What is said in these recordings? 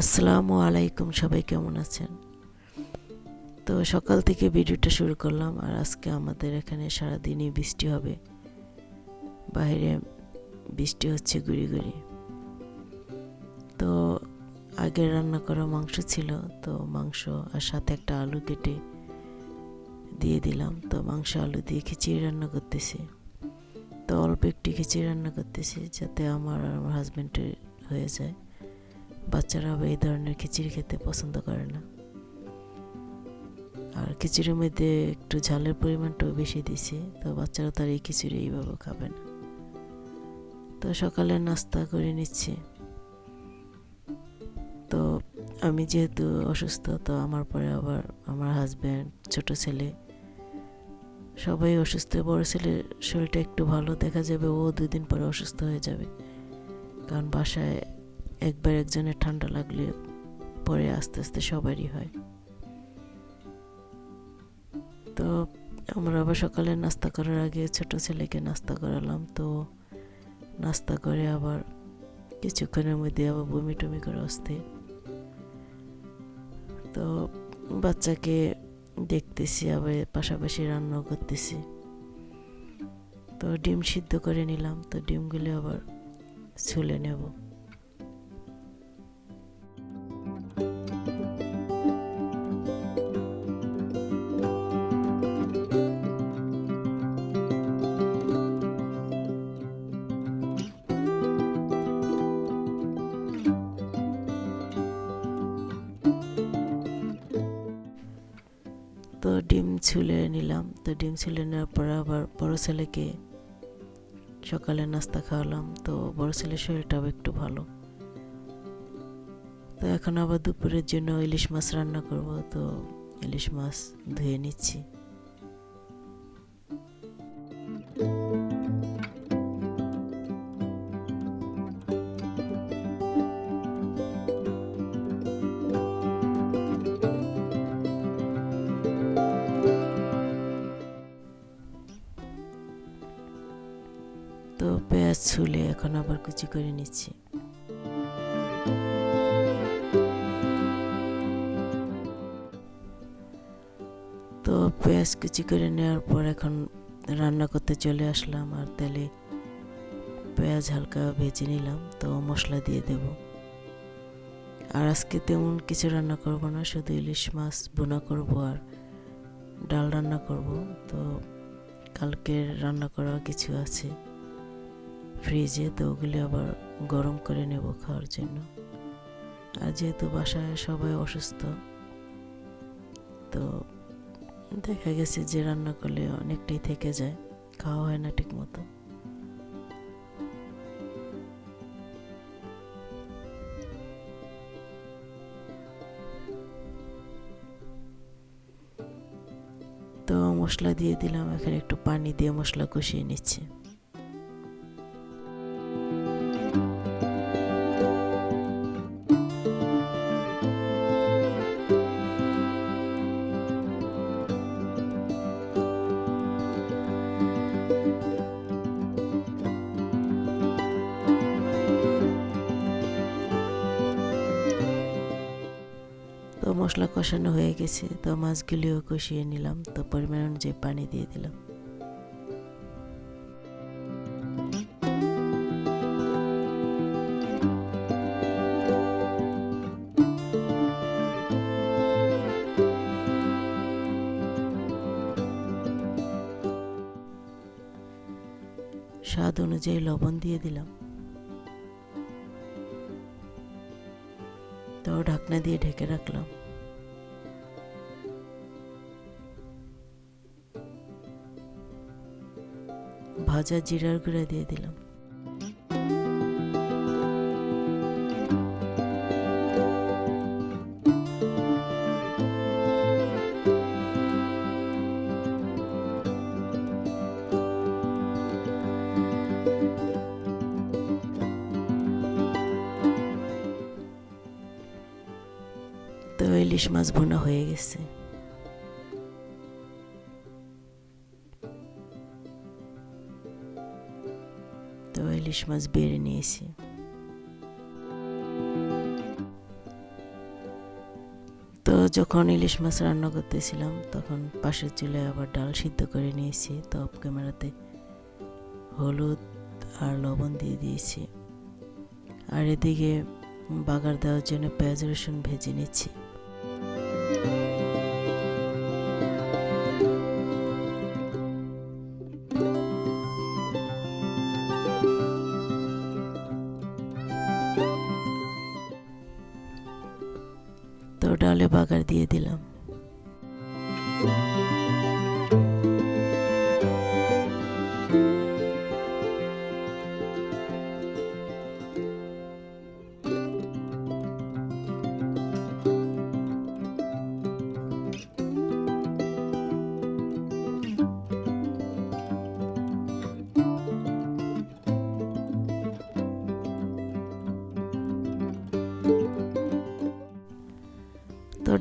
আসসালামু আলাইকুম, সবাই কেমন আছেন? তো সকাল থেকে ভিডিওটা শুরু করলাম, আর আজকে আমাদের এখানে সারাদিনই বৃষ্টি হবে। বাইরে বৃষ্টি হচ্ছে গুড়ি গুড়ি। তো আগে রান্না করা মাংস ছিল, তো মাংস আর সাথে একটা আলু কেটে দিয়ে দিলাম। তো মাংস, আলু দিয়ে খিচুড়ি রান্না করতেছি। তো অল্প একটু খিচুড়ি রান্না করতেছি যাতে আমার আর আমার হাজব্যান্ডের হয়ে যায়। বাচ্চারা এই ধরনের খিচুড়ি খেতে পছন্দ করে না। আর খিচুড়ির মধ্যে একটু ঝালের পরিমাণটাও বেশি দিছি তো বাচ্চারা তার এই খিচুড়ি এইভাবে খাবে না। তো সকালে নাস্তা করে নিচ্ছি। তো আমি যেহেতু অসুস্থ, তো আমার পরে আবার আমার হাজব্যান্ড ছোট ছেলে, সবাই অসুস্থ, বড় ছেলের শরীরটা একটু ভালো, দেখা যাবে ও দুদিন পরে অসুস্থ হয়ে যাবে। কারণ বাসায় একবার একজনের ঠান্ডা লাগলে পরে আস্তে আস্তে সবারই হয়। তো আমরা আবার সকালে নাস্তা করার আগে ছোট ছেলেকে নাস্তা করালাম। তো নাস্তা করে আবার কিছুক্ষণের মধ্যে আবার বমি টমি করে অস্থির। তো বাচ্চাকে দেখতেছি, আবার পাশাপাশি রান্নাও করতেছি। তো ডিম সিদ্ধ করে নিলাম। তো ডিমগুলো আবার ছুলে নেব। ছুলে নিলাম, তো ডিম ছুলে নেওয়ার পর আবার বড় ছেলেকে সকালে নাস্তা খাওয়ালাম, তো বড় ছেলের শরীরটাও একটু ভালো। তো এখন আবার দুপুরের জন্য ইলিশ মাছ রান্না করব, তো ইলিশ মাছ ধুয়ে নিচ্ছি। পেঁয়াজ ছুলে এখন আবার কুচি করে নিচ্ছি। তো পেঁয়াজ কুচি করে নেওয়ার পর এখন রান্না করতে চলে আসলাম আর তেলে পেঁয়াজ হালকা ভেজে নিলাম, তো মশলা দিয়ে দেব। আর আজকে তেমন কিছু রান্না করব না, শুধু ইলিশ মাছ বোনা করব আর ডাল রান্না করব, তো কালকের রান্না করা কিছু আছে। ফ্রিজে, তো ওগুলি আবার গরম করে নেব খাওয়ার জন্য। আর যেহেতু বাসায় সবাই অসুস্থ, তো দেখা গেছে যে রান্না করলে অনেকটাই থেকে যায়, খাওয়া হয় না ঠিক মতো তো মশলা দিয়ে দিলাম, এখানে একটু পানি দিয়ে মশলা কষিয়ে নিচ্ছি। মশলা কষানো হয়ে গেছে, তো মাছগুলিও কষিয়ে নিলাম, তো পরিমাণ অনুযায়ী পানি দিয়ে দিলাম। স্বাদ অনুযায়ী লবণ দিয়ে দিলাম। তো ঢাকনা দিয়ে ঢেকে রাখলাম। ভাজা জিরার গুঁড়া দিয়ে দিলাম। তো ইলিশ মাছ ভুনা হয়ে গেছে। তো ইলিশ মাছ বেড়ে নিয়েছি যখন ইলিশ মাছ রান্না করতেছিলাম, তখন পাশের চুলে আবার ডাল সিদ্ধ করে নিয়েছি তো অফ ক্যামেরাতে হলুদ আর লবণ দিয়ে দিয়েছি। আর এদিকে বাগার দেওয়ার জন্য পেঁয়াজ রসুন ভেজে নিচ্ছি। ডালে বাগার দিয়ে দিলাম।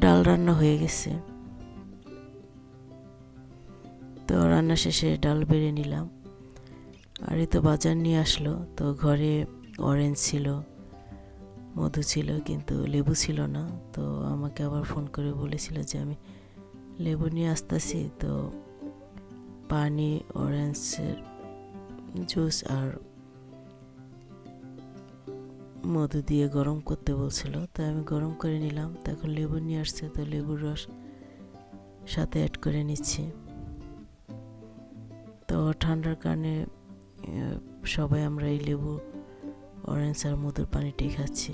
ডাল রান্না হয়ে গেছে। তো রান্না শেষে ডাল বেড়ে নিলাম। আর এই তো বাজার নিয়ে আসলো, তো ঘরে অরেঞ্জ ছিল, মধু ছিল, কিন্তু লেবু ছিল না। তো আমাকে আবার ফোন করে বলেছিল যে আমি লেবু নিয়ে আসতেছি, তো পানি অরেঞ্জের জুস আর মধু দিয়ে গরম করতে বলছিল। তো আমি গরম করে নিলাম। তো এখন লেবু নিয়ে আসছে, তো লেবুর রস সাথে অ্যাড করে নিচ্ছি। তো ঠান্ডার কারণে সবাই আমরা এই লেবু অরেঞ্জ আর মধুর পানিটাই খাচ্ছি।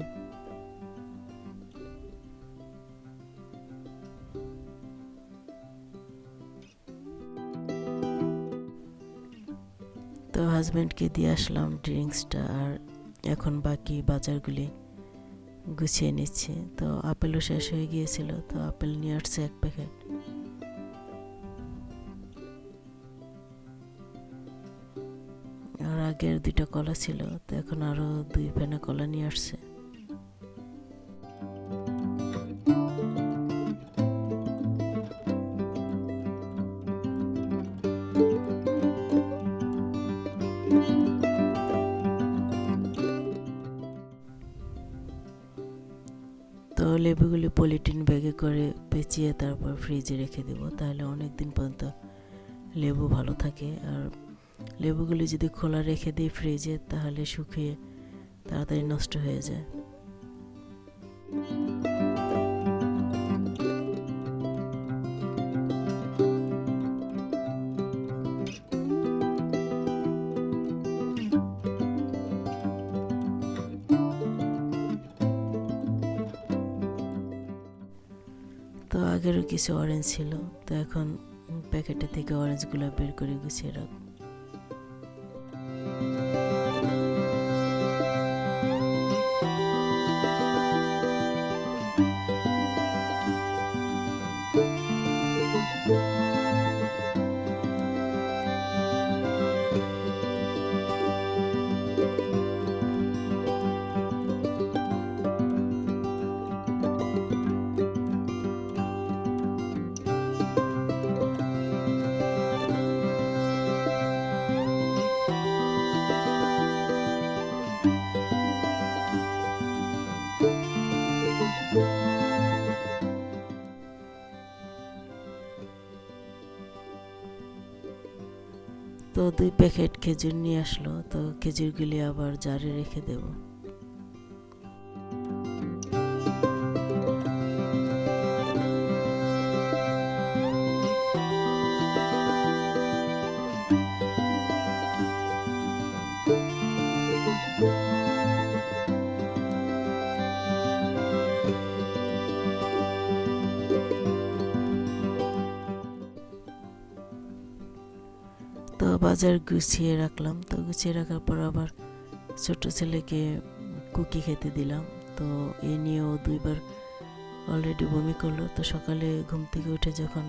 তো হাজব্যান্ডকে দিয়ে আসলাম ড্রিঙ্কসটা আর এখন বাকি বাজারগুলি গুছিয়ে নিচ্ছে। তো আপেলও শেষ হয়ে গিয়েছিল, তো আপেল নিয়ে আসছে এক প্যাকেট। আর আগের দুইটা কলা ছিল, তো এখন আরও দুই ফেনা কলা নিয়ে আসছে। করে পেঁচিয়ে তারপর ফ্রিজে রেখে দেব। তাহলে অনেক দিন পর্যন্ত লেবু ভালো থাকে। আর লেবুগুলি যদি খোলা রেখে দিই ফ্রিজে তাহলে শুকিয়ে তাড়াতাড়ি নষ্ট হয়ে যায়। তো আগেরও কিছু অরেঞ্জ ছিল তো এখন প্যাকেটে থেকে অরেঞ্জগুলো বের করে গুছিয়ে রাখ দুই প্যাকেট খেজুর নিয়ে আসলো তো খেজুরগুলি আবার জারে রেখে দেব। বাজার গুছিয়ে রাখলাম। তো গুছিয়ে রাখার পর আবার ছোট ছেলেকে কুকি খেতে দিলাম। তো এ নিয়েও দুইবার অলরেডি বমি করল। তো সকালে ঘুম থেকে উঠে যখন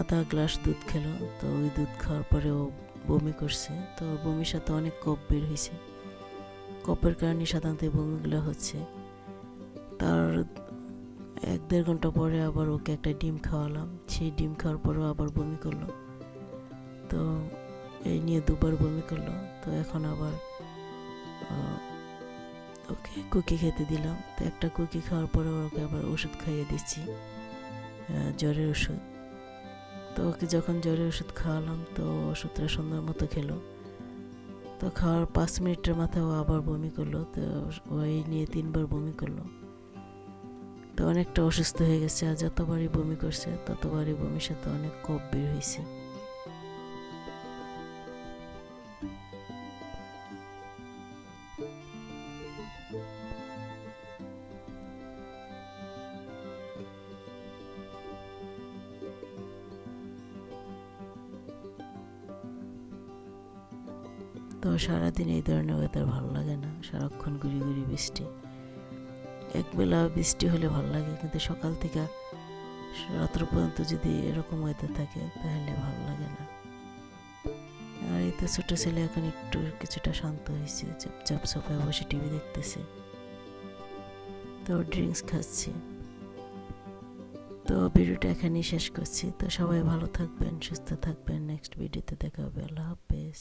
আধা গ্লাস দুধ খেলো, তো ওই দুধ খাওয়ার পরে ও বমি করছে। তো বমির সাথে অনেক কপ বের হয়েছে। কপের কারণে সাধারণত বমিগুলো হচ্ছে। তার এক দেড় ঘণ্টা পরে আবার ওকে একটা ডিম খাওয়ালাম। সেই ডিম খাওয়ার পরেও আবার বমি করল। তো এই নিয়ে দুবার বমি করল। তো এখন আবার ওকে কুকি খেতে দিলাম। তো একটা কুকি খাওয়ার পরে ওকে আবার ওষুধ খাইয়ে দিচ্ছি জ্বরের ওষুধ। তো ওকে যখন জ্বরের ওষুধ খাওয়ালাম, তো ওষুধটা সুন্দর মতো খেলো। তো খাওয়ার পাঁচ মিনিটের মাথায় ও আবার বমি করল। তো ও এই নিয়ে তিনবার বমি করল। তো অনেকটা অসুস্থ হয়ে গেছে আর যতবারই বমি করছে, ততবারই বমির সাথে অনেক কপ বের হয়েছে তো সারাদিন এই ধরনের ওয়েদার ভালো লাগে না। সারাক্ষণ ঘুরি ঘুরি বৃষ্টি। একবেলা বৃষ্টি হলে ভালো লাগে, কিন্তু সকাল থেকে রাত্র পর্যন্ত যদি এরকম ওয়েদার থাকে, তাহলে ভালো লাগে না। আর এই তো ছোটো ছেলে এখন একটু কিছুটা শান্ত হয়েছে, চুপচাপ সোফায় বসে টিভি দেখতেছে। তো ড্রিঙ্কস খাচ্ছি। তো ভিডিওটা এখানেই শেষ করছি। তো সবাই ভালো থাকবেন, সুস্থ থাকবেন। নেক্সট ভিডিওতে দেখা হবে। আল্লাহ হাফেজ।